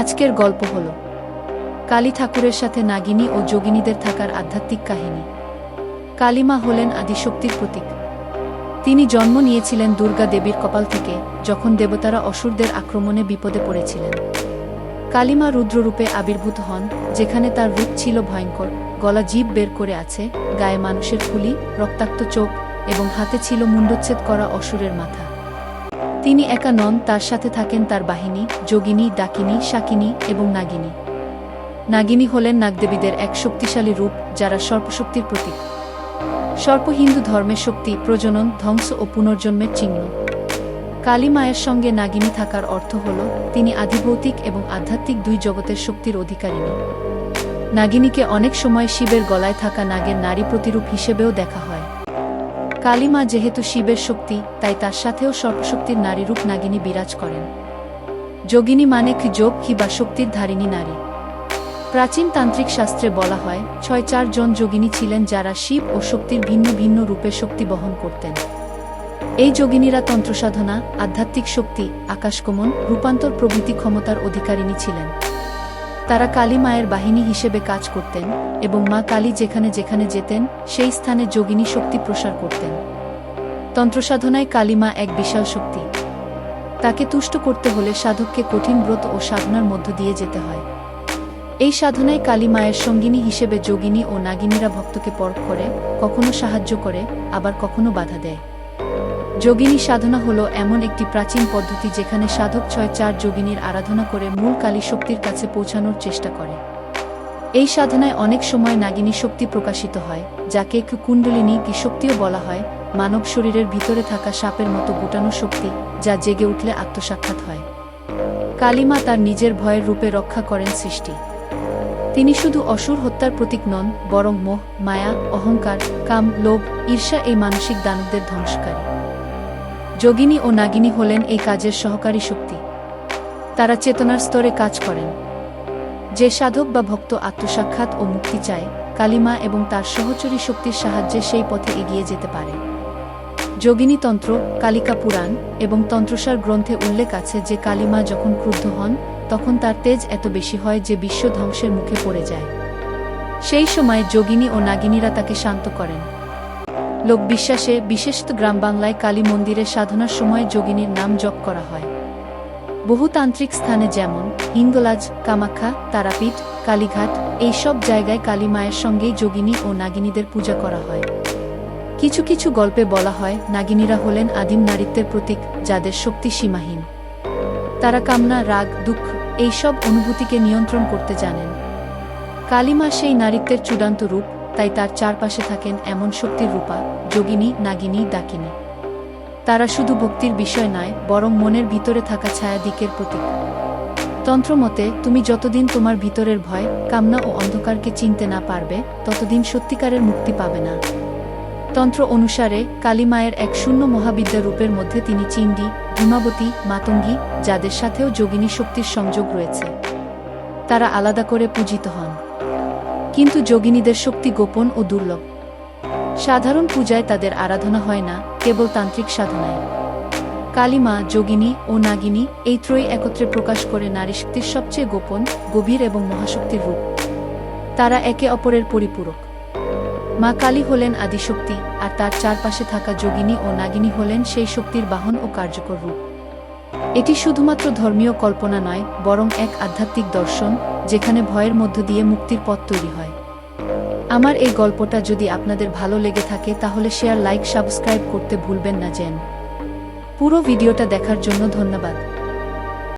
আজকের গল্প হল, কালী ঠাকুরের সাথে নাগিনী ও যোগিনীদের থাকার আধ্যাত্মিক কাহিনী। কালীমা হলেন আদিশক্তির প্রতীক। তিনি জন্ম নিয়েছিলেন দুর্গা দেবীর কপাল থেকে, যখন দেবতারা অসুরদের আক্রমণে বিপদে পড়েছিলেন। কালিমা রুদ্ররূপে আবির্ভূত হন, যেখানে তার রূপ ছিল ভয়ঙ্কর, গলা জীব বের করে আছে, গায়ে মানুষের ফুলি রক্তাক্ত চোখ এবং হাতে ছিল মুণ্ডচ্ছেদ করা অসুরের মাথা। তিনি একা নন, তার সাথে থাকেন তার বাহিনী, যোগিনী, ডাকিনী শাকিনী এবং নাগিনী। নাগিনী হলেন নাগদেবীদের এক শক্তিশালী রূপ, যারা সর্পশক্তির প্রতীক। সর্প হিন্দু ধর্মের শক্তি, প্রজনন, ধ্বংস ও পুনর্জন্মের চিহ্ন। কালী মায়ের সঙ্গে নাগিনী থাকার অর্থ হল, তিনি আধিভৌতিক এবং আধ্যাত্মিক দুই জগতের শক্তির অধিকারিণী। নাগিনীকে অনেক সময় শিবের গলায় থাকা নাগের নারী প্রতিরূপ হিসেবেও দেখা হয়। কালীমা যেহেতু শিবের শক্তি, তাই তার সাথেও সর্বশক্তির নারীরূপ নাগিনী বিরাজ করেন। যোগিনী মানে কি যোগ কি বা শক্তির ধারিণী নারী। প্রাচীন তান্ত্রিক শাস্ত্রে বলা হয়, ছয় চারজন যোগিনী ছিলেন যারা শিব ও শক্তির ভিন্ন ভিন্ন রূপে শক্তি বহন করতেন। এই যোগিনীরা তন্ত্রসাধনা, আধ্যাত্মিক শক্তি, আকাশগমন, রূপান্তর প্রভৃতি ক্ষমতার অধিকারিণী ছিলেন। তারা কালী মায়ের বাহিনী হিসেবে কাজ করতেন এবং মা কালী যেখানে যেখানে যেতেন, সেই স্থানে যোগিনী শক্তি প্রসার করতেন। তন্ত্রসাধনায় কালীমা এক বিশাল শক্তি। তাকে তুষ্ট করতে হলে সাধককে কঠিন ব্রত ও সাধনার মধ্য দিয়ে যেতে হয়। এই সাধনায় কালী মায়ের সঙ্গিনী হিসেবে যোগিনী ও নাগিনীরা ভক্তকে পরখ করে, কখনো সাহায্য করে, আবার কখনো বাধা দেয়। যোগিনী সাধনা হলো এমন একটি প্রাচীন পদ্ধতি যেখানে সাধক ছয় চার যোগিনীর আরাধনা করে মূল কালী শক্তির কাছে পৌঁছানোর চেষ্টা করে। এই সাধনায় অনেক সময় নাগিনী শক্তি প্রকাশিত হয়, যাকে কুণ্ডলিনী কি শক্তিও বলা হয়, মানব শরীরের ভিতরে থাকা সাপের মতো গুটানো শক্তি, যা জেগে উঠলে আত্মসাক্ষাৎ হয়। কালীমা তার নিজের ভয়ের রূপে রক্ষা করেন সৃষ্টি। তিনি শুধু অসুর হত্যার প্রতীক নন, বরং মোহ, মায়া, অহংকার, কাম, লোভ, ঈর্ষা এই মানসিক দানবদের ধ্বংসকারী। যোগিনী ও নাগিনী হলেন এই কাজের সহকারী শক্তি। তারা চেতনার স্তরে কাজ করেন। যে সাধক বা ভক্ত আত্মসাক্ষাৎ ও মুক্তি চায়, কালিমা এবং তার সহচরী শক্তির সাহায্যে সেই পথে এগিয়ে যেতে পারে। যোগিনী তন্ত্র, কালিকা পুরাণ এবং তন্ত্রসার গ্রন্থে উল্লেখ আছে যে কালিমা যখন ক্রুদ্ধ হন, তখন তার তেজ এত বেশি হয় যে বিশ্ব ধ্বংসের মুখে পড়ে যায়। সেই সময় যোগিনী ও নাগিনীরা তাকে শান্ত করেন। লোকবিশ্বাসে বিশেষত গ্রাম বাংলায় কালী মন্দিরে সাধনার সময় যোগিনীর নাম জপ করা হয়। বহুতান্ত্রিক স্থানে যেমন হিঙ্গলাজ কামাখ্যা, তারাপীঠ, কালীঘাট, এই সব জায়গায় কালী মায়ের সঙ্গেই যোগিনী ও নাগিনীদের পূজা করা হয়। কিছু কিছু গল্পে বলা হয়, নাগিনীরা হলেন আদিম নারীত্বের প্রতীক, যাদের শক্তি সীমাহীন। তারা কামনা, রাগ, দুঃখ, এই সব অনুভূতিকে নিয়ন্ত্রণ করতে জানেন। কালিমা সেই নারীত্বের চূড়ান্ত রূপ তাই তার চারপাশে থাকেন এমন শক্তির রূপা, যোগিনী, নাগিনী, ডাকিনী। তারা শুধু ভক্তির বিষয় নয়, বরং মনের ভিতরে থাকা ছায়া দিকের প্রতীক। তন্ত্রমতে, তুমি যতদিন তোমার ভিতরের ভয়, কামনা ও অন্ধকারকে চিনতে না পারবে, ততদিন সত্যিকারের মুক্তি পাবে না। তন্ত্র অনুসারে কালীমায়ের এক শূন্য মহাবিদ্যা রূপের মধ্যে তিনি চিন্ডি হিমাবতী মাতঙ্গী, যাদের সাথেও যোগিনী শক্তির সংযোগ রয়েছে। তারা আলাদা করে পূজিত হন। কিন্তু যোগিনীদের শক্তি গোপন ও দুর্লভ। সাধারণ পূজায় তাদের আরাধনা হয় না, কেবল তান্ত্রিক সাধনায়। কালিমা, যোগিনী ও নাগিনী এই ত্রয়ী একত্রে প্রকাশ করে নারী শক্তির সবচেয়ে গোপন, গভীর এবং মহাশক্তির রূপ। তারা একে অপরের পরিপূরক। মা কালী হলেন আদিশক্তি, আর তার চারপাশে থাকা যোগিনী ও নাগিনী হলেন সেই শক্তির বাহন ও কার্যকর রূপ। এটি শুধুমাত্র ধর্মীয় কল্পনা নয়, বরং এক আধ্যাত্মিক দর্শন, যেখানে ভয়ের মধ্য দিয়ে মুক্তির পথ তৈরি হয়। আমার এই গল্পটা যদি আপনাদের ভালো লেগে থাকে, তাহলে শেয়ার, লাইক, সাবস্ক্রাইব করতে ভুলবেন না যেন পুরো ভিডিওটা দেখার জন্য ধন্যবাদ।